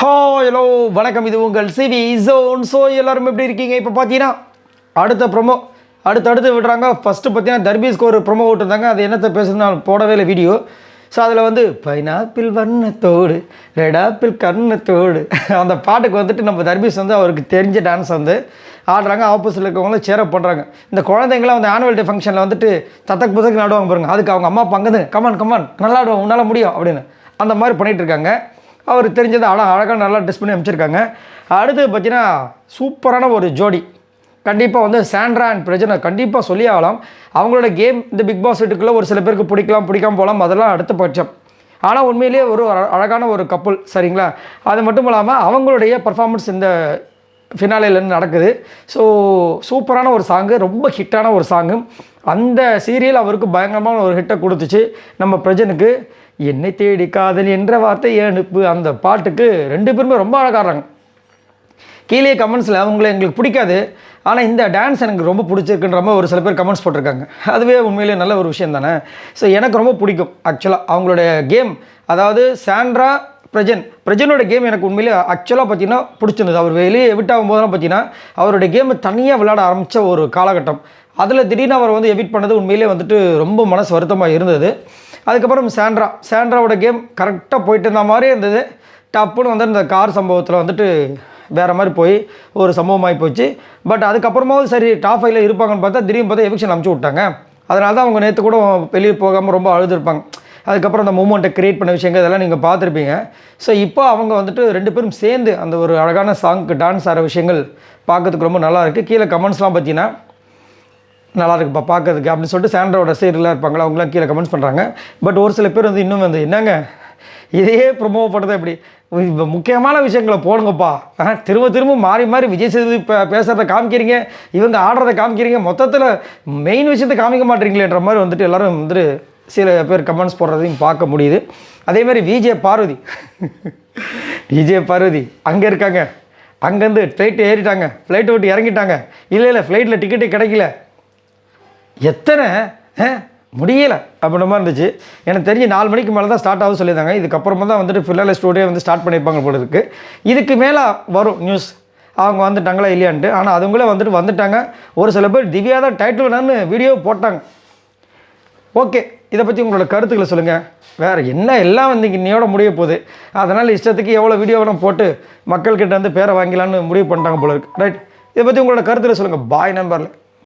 ஹோ ஹலோ வணக்கம். இது உங்கள் சிவி ஜோன் ஸோ எல்லாரும் எப்படி இருக்கீங்க? இப்போ பார்த்தீங்கன்னா அடுத்த ப்ரொமோ அடுத்து அடுத்து விடுறாங்க. ஃபஸ்ட்டு பார்த்தீங்கன்னா தர்பீஸ்க்கு ஒரு ப்ரொமோ விட்டுருந்தாங்க அது என்னத்தை பேசுறது போடவே இல்லை வீடியோ ஸோ அதில் வந்து பைனாப்பிள் வண்ணத்தோடு ரெடாப்பிள் கண்ணத்தோடு அந்த பாட்டுக்கு வந்துட்டு நம்ம தர்பீஸ் வந்து அவருக்கு தெரிஞ்ச டான்ஸ் வந்து ஆடுறாங்க. ஆப்போசிட்டில் இருக்கவங்களும் சேரப் பண்ணுறாங்க இந்த குழந்தைங்களாம் வந்து ஆனுவல் டே ஃபங்க்ஷனில் வந்துட்டு தத்தக்கு புத்தக்கு ஆடுவாங்க பாருங்க. அதுக்கு அவங்க அம்மா பங்குது கமான் கமான் நல்லா ஆடுவோம். உன்னால் முடியும். அப்படின்னு அந்த மாதிரி பண்ணிகிட்டு இருக்காங்க. அவர் தெரிஞ்சது ஆனால் அழகாக நல்லா ட்ரெஸ் பண்ணி அமைச்சிருக்காங்க அடுத்து பார்த்தீங்கன்னா சூப்பரான ஒரு ஜோடி. கண்டிப்பாக வந்து சாண்ட்ரா அண்ட் பிரஜனை கண்டிப்பாக சொல்லி ஆகலாம். அவங்களோட கேம் இந்த பிக் பாஸ் வீட்டுக்குள்ளே ஒரு சில பேருக்கு பிடிக்கலாம் பிடிக்காம போகலாம். அதெல்லாம் அடுத்த பட்சம். ஆனால் உண்மையிலேயே ஒரு அழ- அழகான ஒரு கப்பல் சரிங்களா? அது மட்டும் இல்லாமல் அவங்களுடைய பர்ஃபார்மன்ஸ் இந்த ஃபினாலேலேருந்து நடக்குது. ஸோ சூப்பரான ஒரு சாங்கு ரொம்ப ஹிட்டான ஒரு சாங்கு அந்த சீரியல் அவருக்கு பயங்கரமான ஒரு ஹிட்டை கொடுத்துச்சு நம்ம பிரஜனுக்கு. என்னை தேடி காதல் என்ற வார்த்தை அனுப்பு அந்த பாட்டுக்கு ரெண்டு பேருமே ரொம்ப அழகாடுறாங்க. கீழே கமெண்ட்ஸில் அவங்கள எங்களுக்கு பிடிக்காது. ஆனால் இந்த டான்ஸ் எனக்கு ரொம்ப பிடிச்சிருக்குன்ற மாதிரி ஒரு சில பேர் கமெண்ட்ஸ் போட்டிருக்காங்க. அதுவே உண்மையிலேயே நல்ல ஒரு விஷயம் தானே? ஸோ எனக்கு ரொம்ப பிடிக்கும் ஆக்சுவலாக அவங்களுடைய கேம் அதாவது சாண்ட்ரா பிரஜன். பிரஜனோட கேம் எனக்கு உண்மையிலே ஆக்சுவலாக பார்த்தீங்கன்னா பிடிச்சிருந்தது. அவர் வெளியே எவிட் ஆகும்போதெல்லாம் பார்த்தீங்கன்னா அவருடைய கேம் தனியாக விளையாட ஆரம்பித்த ஒரு காலகட்டம். அதில் திடீர்னு அவர் வந்து எவிட் பண்ணது உண்மையிலே வந்துட்டு ரொம்ப மனசு வருத்தமாக இருந்தது. அதுக்கப்புறம் சாண்ட்ரா. சாண்ட்ராவோட கேம் கரெக்டாக போயிட்டு இருந்த மாதிரி இருந்தது. டப்புன்னு வந்து இந்த கார் சம்பவத்தில் வந்துட்டு வேறு மாதிரி போய் ஒரு சம்பவமாகி போச்சு. பட் அதுக்கப்புறமாவும் சரி டாப் ஃபைவ்ல இருப்பாங்கன்னு பார்த்தா திடீர்னு பார்த்தா எவிக்ஷன் அமுச்சு விட்டாங்க. அதனால தான் அவங்க நேற்று கூட வெளியே போகாமல் ரொம்ப அழுதுருப்பாங்க. அதுக்கப்புறம் அந்த மூமெண்ட்டை க்ரியேட் பண்ண விஷயங்கள் இதெல்லாம் நீங்கள் பார்த்துருப்பீங்க. ஸோ இப்போ அவங்க வந்துட்டு ரெண்டு பேரும் சேர்ந்து அந்த ஒரு அழகான சாங்க்கு டான்ஸ் ஆகிற விஷயங்கள் பார்க்கறதுக்கு ரொம்ப நல்லா இருக்குது கீழே கமெண்ட்ஸ்லாம் பார்த்தீங்கன்னா நல்லா இருக்குப்பா பார்க்கறதுக்கு அப்படின்னு சொல்லிட்டு சாண்ட்ராவோட ரசிகர்களாக இருப்பாங்களா அவங்களாம் கீழே கமெண்ட்ஸ் பண்ணுறாங்க பட் ஒரு சில பேர் வந்து இன்னும் வந்து என்னங்க? இதையே ப்ரொமோ பண்ணுறது எப்படி? முக்கியமான விஷயங்களை போடுங்கப்பா. ஆ, திரும்ப திரும்ப மாறி மாறி விஜய் சேதுபதி பேசுகிறத காமிக்கிறீங்க இவங்க ஆடுறத காமிக்கிறீங்க மொத்தத்தில் மெயின் விஷயத்தை காமிக்க மாட்டீங்களேன்ற மாதிரி வந்துட்டு எல்லாரும் வந்துட்டு சில பேர் கமெண்ட்ஸ் போடுறதையும் பார்க்க முடியுது. அதே மாதிரி விஜே பார்வதி. விஜே பார்வதி அங்கே இருக்காங்க. அங்கேருந்து ஃப்ளைட்டு ஏறிட்டாங்க. ஃப்ளைட்டை விட்டு இறங்கிட்டாங்க. இல்லை இல்லை ஃப்ளைட்டில் டிக்கெட்டே கிடைக்கல. எத்தனை ஆ, முடியல அப்படின்ற மாதிரி இருந்துச்சு. எனக்கு தெரிஞ்சு நாலு மணிக்கு மேலே தான் ஸ்டார்ட் ஆகும் சொல்லியிருந்தாங்க. இதுக்கப்புறமா தான் வந்துட்டு ஃபில்லால ஸ்டூடியோ வந்து ஸ்டார்ட் பண்ணியிருப்பாங்க போல இருக்கு. இதுக்கு மேலே வரும் நியூஸ் அவங்க வந்துட்டாங்களா இல்லையான்ட்டு. ஆனால் அதுங்களே வந்துட்டு வந்துட்டாங்க. ஒரு சில பேர் திவ்யா தான் டைட்டில் வேணான்னு வீடியோ போட்டாங்க. ஓகே இதை பற்றி உங்களோட கருத்துக்களை சொல்லுங்கள் வேறு என்ன எல்லாம் வந்து இங்கே இன்னையோட முடிய போகுது? அதனால் இஷ்டத்துக்கு எவ்வளோ வீடியோ வேணும் போட்டு மக்கள்கிட்ட வந்து பேரை வாங்கிலான்னு முடிவு பண்ணிட்டாங்க போல இருக்கு. ரைட் இதை பற்றி உங்களோட கருத்துக்களை சொல்லுங்கள் பாய் நம்பரில்